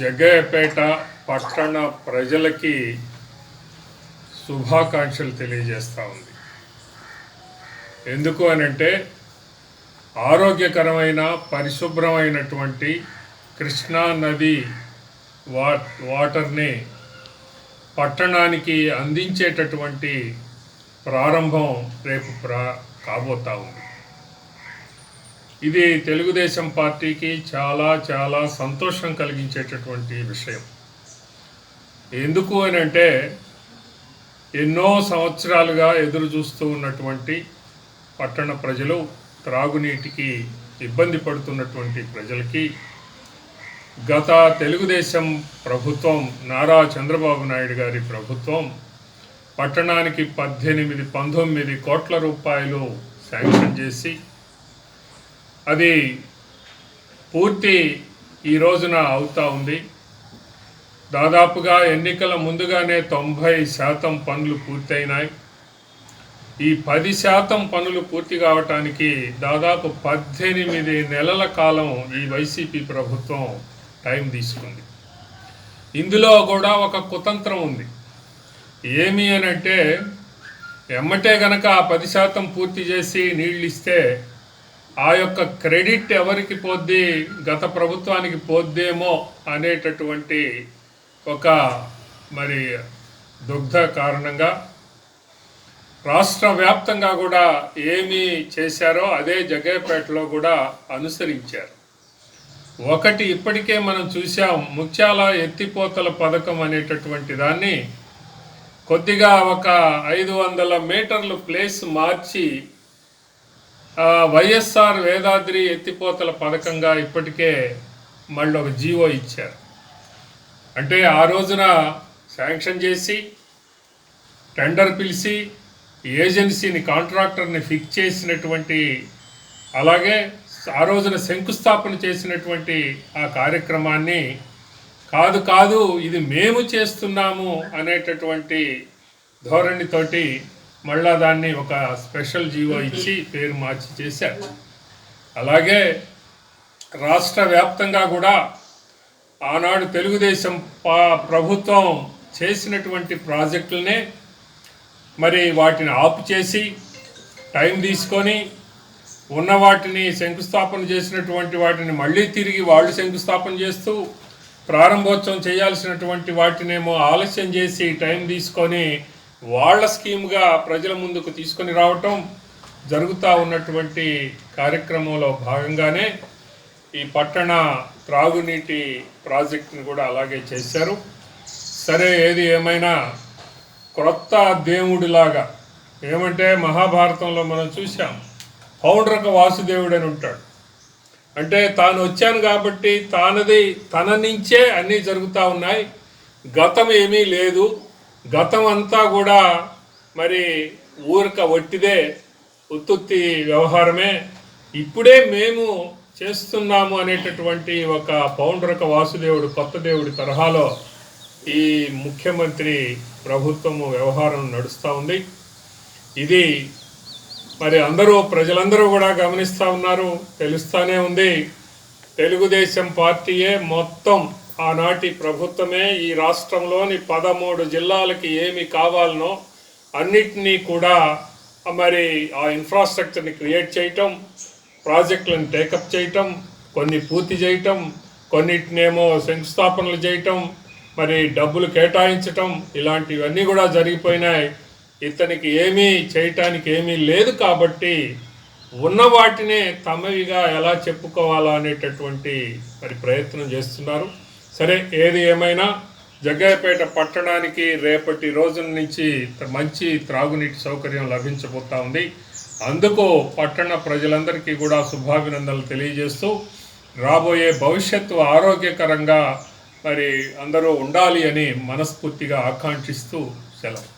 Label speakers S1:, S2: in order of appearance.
S1: జగ్గయ్యపేట పట్టణ ప్రజలకి శుభాకాంక్షలు తెలియజేస్తూ ఉంది. ఎందుకు అనంటే ఆరోగ్యకరమైన పరిశుభ్రమైనటువంటి కృష్ణా నది వా వాటర్ని పట్టణానికి అందించేటటువంటి ప్రారంభం రేపు ప్రా కాబోతా ఉంది. ఇది తెలుగుదేశం పార్టీకి చాలా చాలా సంతోషం కలిగించేటటువంటి విషయం. ఎందుకు అని అంటే ఎన్నో సంవత్సరాలుగా ఎదురు చూస్తూ ఉన్నటువంటి పట్టణ ప్రజలు త్రాగునీటికి ఇబ్బంది పడుతున్నటువంటి ప్రజలకి గత తెలుగుదేశం ప్రభుత్వం నారా చంద్రబాబు నాయుడు గారి ప్రభుత్వం పట్టణానికి పద్దెనిమిది పంతొమ్మిది కోట్ల రూపాయలు శాంక్షన్ చేసి అది పూర్తి ఈ రోజున అవుతా ఉంది. దాదాపుగా ఎన్నికల ముందుగానే తొంభై శాతం పనులు పూర్తయినాయి. ఈ పది శాతం పనులు పూర్తి కావటానికి దాదాపు పద్దెనిమిది నెలల కాలం ఈ వైసీపీ ప్రభుత్వం టైం తీసుకుంది. ఇందులో కూడా ఒక కుతంత్రం ఉంది. ఏమి అని అంటే ఎమ్మటే గనక ఆ పది శాతం పూర్తి చేసి నీళ్ళు ఇస్తే ఆ యొక్క క్రెడిట్ ఎవరికి పోద్ది గత ప్రభుత్వానికి పోద్దేమో అనేటటువంటి ఒక మరి దుగ్ధ కారణంగా రాష్ట్ర వ్యాప్తంగా కూడా ఏమి చేశారో అదే జగేపేటలో కూడా అనుసరించారు. ఒకటి ఇప్పటికే మనం చూసాం ముత్యాల ఎత్తిపోతల పథకం అనేటటువంటి దాన్ని కొద్దిగా ఒక ఐదు వందల మీటర్లు ప్లేస్ మార్చి వైఎస్ఆర్ వేదాద్రి ఎత్తిపోతల పథకంగా ఇప్పటికే మళ్ళీ ఒక జీవో ఇచ్చారు. అంటే ఆ రోజున శాంక్షన్ చేసి టెండర్ పిలిచి ఏజెన్సీని కాంట్రాక్టర్ని ఫిక్స్ చేసినటువంటి అలాగే ఆ రోజున శంకుస్థాపన చేసినటువంటి ఆ కార్యక్రమాన్ని కాదు కాదు ఇది మేము చేస్తున్నాము అనేటటువంటి ధోరణితోటి మళ్ళా దాన్ని ఒక స్పెషల్ జీవో ఇచ్చి పేరు మార్చి చేశారు. అలాగే రాష్ట్ర వ్యాప్తంగా కూడా ఆనాడు తెలుగుదేశం పా ప్రభుత్వం చేసినటువంటి ప్రాజెక్టులనే మరి వాటిని ఆపు చేసి టైం తీసుకొని ఉన్న వాటిని శంకుస్థాపన చేసినటువంటి వాటిని మళ్ళీ తిరిగి వాళ్ళు శంకుస్థాపన చేస్తూ ప్రారంభోత్సవం చేయాల్సినటువంటి వాటినేమో ఆలస్యం చేసి టైం తీసుకొని వాళ్ళ స్కీమ్గా ప్రజల ముందుకు తీసుకొని రావటం జరుగుతూ ఉన్నటువంటి కార్యక్రమంలో భాగంగానే ఈ పట్టణ త్రాగునీటి ప్రాజెక్టును కూడా అలాగే చేశారు. సరే ఏది ఏమైనా క్రొత్త దేవుడిలాగా ఏమంటే మహాభారతంలో మనం చూసాం పౌండ్రక వాసుదేవుడు అని ఉంటాడు. అంటే తాను వచ్చాను కాబట్టి తానది తన నుంచే అన్నీ జరుగుతూ ఉన్నాయి. గతం ఏమీ లేదు. గతం అంతా కూడా మరి ఊరిక వట్టిదే ఉత్తుత్తి వ్యవహారమే. ఇప్పుడే మేము చేస్తున్నాము అనేటటువంటి ఒక పౌండ్రక వాసుదేవుడు కొత్త దేవుడి తరహాలో ఈ ముఖ్యమంత్రి ప్రభుత్వము వ్యవహారం నడుస్తూ ఉంది. ఇది మరి అందరూ ప్రజలందరూ కూడా గమనిస్తూ ఉన్నారు తెలుస్తూనే ఉంది. తెలుగుదేశం పార్టీయే మొత్తం ఆనాటి ప్రభుత్వమే ఈ రాష్ట్రంలోని పదమూడు జిల్లాలకి ఏమి కావాలనో అన్నిటినీ కూడా మరి ఆ ఇన్ఫ్రాస్ట్రక్చర్ని క్రియేట్ చేయటం ప్రాజెక్టులను టేకప్ చేయటం కొన్ని పూర్తి చేయటం కొన్నిటినేమో శంకుస్థాపనలు చేయటం మరి డబ్బులు కేటాయించటం ఇలాంటివన్నీ కూడా జరిగిపోయినాయి. ఇతనికి ఏమీ చేయటానికి ఏమీ లేదు కాబట్టి ఉన్న వాటినే తమవిగా ఎలా చెప్పుకోవాలా అనేటటువంటి మరి ప్రయత్నం చేస్తున్నారు. సరే ఏది ఏమైనా జగ్గయ్యపేట పట్టణానికి రేపటి రోజుల నుంచి మంచి త్రాగునీటి సౌకర్యం లభించబోతా ఉంది. అందుకు పట్టణ ప్రజలందరికీ కూడా శుభాభినందనలు తెలియజేస్తూ రాబోయే భవిష్యత్తు ఆరోగ్యకరంగా మరి అందరూ ఉండాలి అని మనస్ఫూర్తిగా ఆకాంక్షిస్తూ సెలవు.